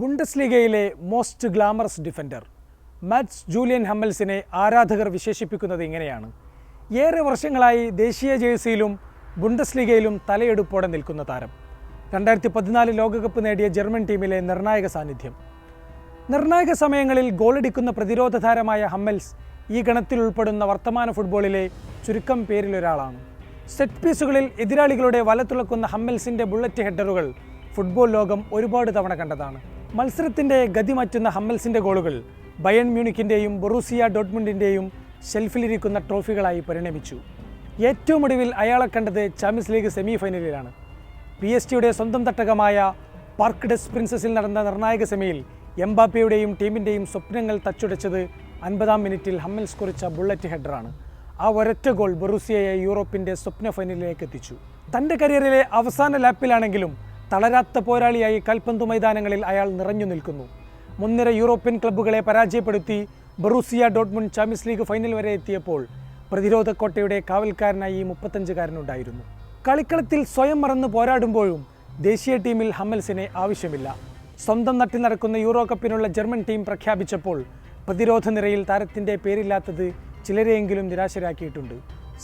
ബുണ്ടസ് ലീഗയിലെ most glamorous defender Mats Julian ഹമ്മൽസിനെ ആരാധകർ വിശേഷിപ്പിക്കുന്നത് ഇങ്ങനെയാണ്. ഏറെ വർഷങ്ങളായി ദേശീയ ജേഴ്സിയിലും ബുണ്ടസ് ലീഗയിലും തലയെടുപ്പോടെ നിൽക്കുന്ന താരം. രണ്ടായിരത്തി പതിനാല് ലോകകപ്പ് നേടിയ ജർമ്മൻ ടീമിലെ നിർണായക സാന്നിധ്യം. നിർണായക സമയങ്ങളിൽ ഗോളടിക്കുന്ന പ്രതിരോധ താരമായ ഹമ്മൽസ് ഈ ഗണത്തിൽ ഉൾപ്പെടുന്ന വർത്തമാന ഫുട്ബോളിലെ ചുരുക്കം പേരിലൊരാളാണ്. സെറ്റ് പീസുകളിൽ എതിരാളികളുടെ വലത്തുളക്കുന്ന ഹമ്മൽസിന്റെ ബുള്ളറ്റ് ഹെഡറുകൾ ഫുട്ബോൾ ലോകം ഒരുപാട് തവണ കണ്ടതാണ്. മത്സരത്തിന്റെ ഗതി മാറ്റുന്ന ഹമ്മൽസിന്റെ ഗോളുകൾ ബയൺ മ്യൂണിക്കിന്റെയും ബൊറൂസിയ ഡോട്ട്മുണ്ടിന്റെയും ഷെൽഫിലിരിക്കുന്ന ട്രോഫികളായി പരിണമിച്ചു. ഏറ്റവും ഒടുവിൽ അയാളെ കണ്ടത് ചാമ്പ്യൻസ് ലീഗ് സെമി ഫൈനലിലാണ് പി എസ് ടിയുടെ സ്വന്തം തട്ടകമായ പാർക്ക് ഡെസ് പ്രിൻസസിൽ നടന്ന നിർണായക സെമിയിൽ എംബാപ്പയുടെയും ടീമിന്റെയും സ്വപ്നങ്ങൾ തച്ചുടച്ചത് അൻപതാം മിനിറ്റിൽ ഹമ്മൽസ് കുറിച്ച ബുള്ളറ്റ് ഹെഡറാണ്. ആ ഒരൊറ്റ ഗോൾ ബൊറൂസിയയെ യൂറോപ്പിന്റെ സ്വപ്ന ഫൈനലിലേക്ക് എത്തിച്ചു. തന്റെ കരിയറിലെ അവസാന ലാപ്പിലാണെങ്കിലും തളരാത്ത പോരാളിയായി കൽപ്പന്തു മൈതാനങ്ങളിൽ അയാൾ നിറഞ്ഞു നിൽക്കുന്നു. മുൻനിര യൂറോപ്യൻ ക്ലബ്ബുകളെ പരാജയപ്പെടുത്തി ബറൂസിയ ഡോട്ട്മുൺ ചാമ്പ്യൻസ് ലീഗ് ഫൈനൽ വരെ എത്തിയപ്പോൾ പ്രതിരോധ കോട്ടയുടെ കാവൽക്കാരനായി ഈ മുപ്പത്തഞ്ചുകാരനുണ്ടായിരുന്നു. കളിക്കളത്തിൽ സ്വയം മറന്ന് പോരാടുമ്പോഴും ദേശീയ ടീമിൽ ഹമ്മൽസിനെ ആവശ്യമില്ല. സ്വന്തം നട്ടിൽ നടക്കുന്ന യൂറോ കപ്പിനുള്ള ജർമ്മൻ ടീം പ്രഖ്യാപിച്ചപ്പോൾ പ്രതിരോധ നിരയിൽ താരത്തിന്റെ പേരില്ലാത്തത് ചിലരെയെങ്കിലും നിരാശരാക്കിയിട്ടുണ്ട്.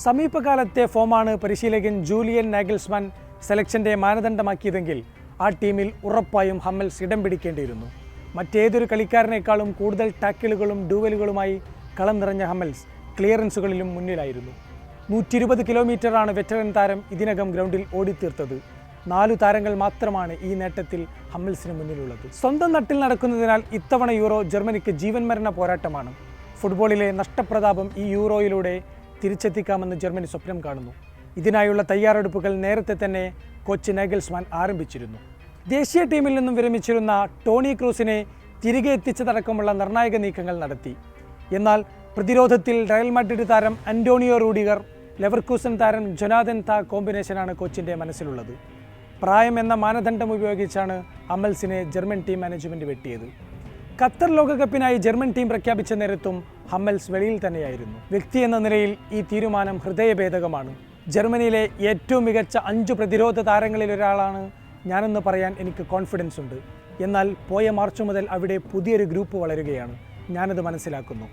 സമീപകാലത്തെ ഫോമാണ് പരിശീലകൻ ജൂലിയൻ നാഗൽസ്മാൻ സെലക്ഷന്റെ മാനദണ്ഡമാക്കിയതെങ്കിൽ ആ ടീമിൽ ഉറപ്പായും ഹമ്മൽസ് ഇടം പിടിക്കേണ്ടിയിരുന്നു. മറ്റേതൊരു കളിക്കാരനേക്കാളും കൂടുതൽ ടാക്കിളുകളും ഡൂവലുകളുമായി കളം നിറഞ്ഞ ഹമ്മൽസ് ക്ലിയറൻസുകളിലും മുന്നിലായിരുന്നു. നൂറ്റി ഇരുപത് കിലോമീറ്ററാണ് വെറ്ററൻ താരം ഇതിനകം ഗ്രൗണ്ടിൽ ഓടിത്തീർത്തത്. നാലു താരങ്ങൾ മാത്രമാണ് ഈ നേട്ടത്തിൽ ഹമ്മൽസിന് മുന്നിലുള്ളത്. സ്വന്തം നട്ടിൽ നടക്കുന്നതിനാൽ ഇത്തവണ യൂറോ ജർമ്മനിക്ക് ജീവൻ മരണ പോരാട്ടമാണ്. ഫുട്ബോളിലെ നഷ്ടപ്രതാപം ഈ യൂറോയിലൂടെ തിരിച്ചെത്തിക്കാമെന്ന് ജർമ്മനി സ്വപ്നം കാണുന്നു. ഇതിനായുള്ള തയ്യാറെടുപ്പുകൾ നേരത്തെ തന്നെ കോച്ച് നാഗൽസ്മാൻ ആരംഭിച്ചിരുന്നു. ദേശീയ ടീമിൽ നിന്നും വിരമിച്ചിരുന്ന ടോണി ക്രൂസിനെ തിരികെ എത്തിച്ചതടക്കമുള്ള നിർണായക നീക്കങ്ങൾ നടത്തി. എന്നാൽ പ്രതിരോധത്തിൽ റയൽ മാഡ്രിഡ് താരം അന്റോണിയോ റൂഡിഗർ ലെവർക്കൂസൻ താരം ജൊനാഥൻ താ കോമ്പിനേഷനാണ് കോച്ചിന്റെ മനസ്സിലുള്ളത്. പ്രായം എന്ന മാനദണ്ഡം ഉപയോഗിച്ചാണ് അമൽസിനെ ജർമ്മൻ ടീം മാനേജ്മെന്റ് വെട്ടിയത്. ഖത്തർ ലോകകപ്പിനായി ജർമ്മൻ ടീം പ്രഖ്യാപിച്ച നേരത്തും ഹമ്മൽസ് വെളിയിൽ തന്നെയായിരുന്നു. വ്യക്തി എന്ന നിലയിൽ ഈ തീരുമാനം ഹൃദയഭേദകമാണ്. ജർമ്മനിയിലെ ഏറ്റവും മികച്ച അഞ്ച് പ്രതിരോധ താരങ്ങളിൽ ഒരാളാണ് ഞാനെന്ന് പറയാൻ എനിക്ക് കോൺഫിഡൻസ് ഉണ്ട്. എന്നാൽ പോയ മാർച്ച് മുതൽ അവിടെ പുതിയൊരു ഗ്രൂപ്പ് വളരുകയാണ്. ഞാനത് മനസ്സിലാക്കുന്നു.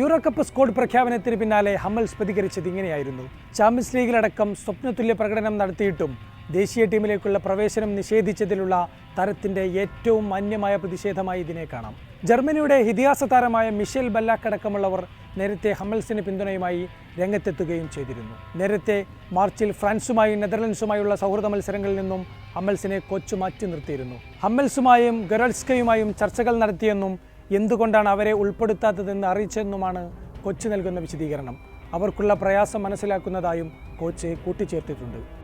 യൂറോ കപ്പ് സ്കോഡ് പ്രഖ്യാപനത്തിന് പിന്നാലെ ഹമ്മൽസ് പ്രതികരിച്ചത് ഇങ്ങനെയായിരുന്നു. ചാമ്പ്യൻസ് ലീഗിലടക്കം സ്വപ്നതുല്യ പ്രകടനം നടത്തിയിട്ടും ദേശീയ ടീമിലേക്കുള്ള പ്രവേശനം നിഷേധിച്ചതിലുള്ള തരത്തിന്റെ ഏറ്റവും മാന്യമായ പ്രതിഷേധമായി ഇതിനെ കാണാം. ജർമ്മനിയുടെ ഇതിഹാസ താരമായ മിഷേൽ ബല്ലാക്കടക്കമുള്ളവർ നേരത്തെ ഹമ്മൽസിന് പിന്തുണയുമായി രംഗത്തെത്തുകയും ചെയ്തിരുന്നു. നേരത്തെ മാർച്ചിൽ ഫ്രാൻസുമായി നെതർലൻഡ്സുമായുള്ള സൗഹൃദ മത്സരങ്ങളിൽ നിന്നും ഹമ്മൽസിനെ കൊച്ചു മാറ്റി നിർത്തിയിരുന്നു. ഹമ്മൽസുമായും ഗൊറൽസ്കയുമായും ചർച്ചകൾ നടത്തിയെന്നും എന്തുകൊണ്ടാണ് അവരെ ഉൾപ്പെടുത്താത്തതെന്ന് അറിയിച്ചെന്നുമാണ് കൊച്ചു നൽകുന്ന വിശദീകരണം. അവർക്കുള്ള പ്രയാസം മനസ്സിലാക്കുന്നതായും കോച്ച് കൂട്ടിച്ചേർത്തിട്ടുണ്ട്.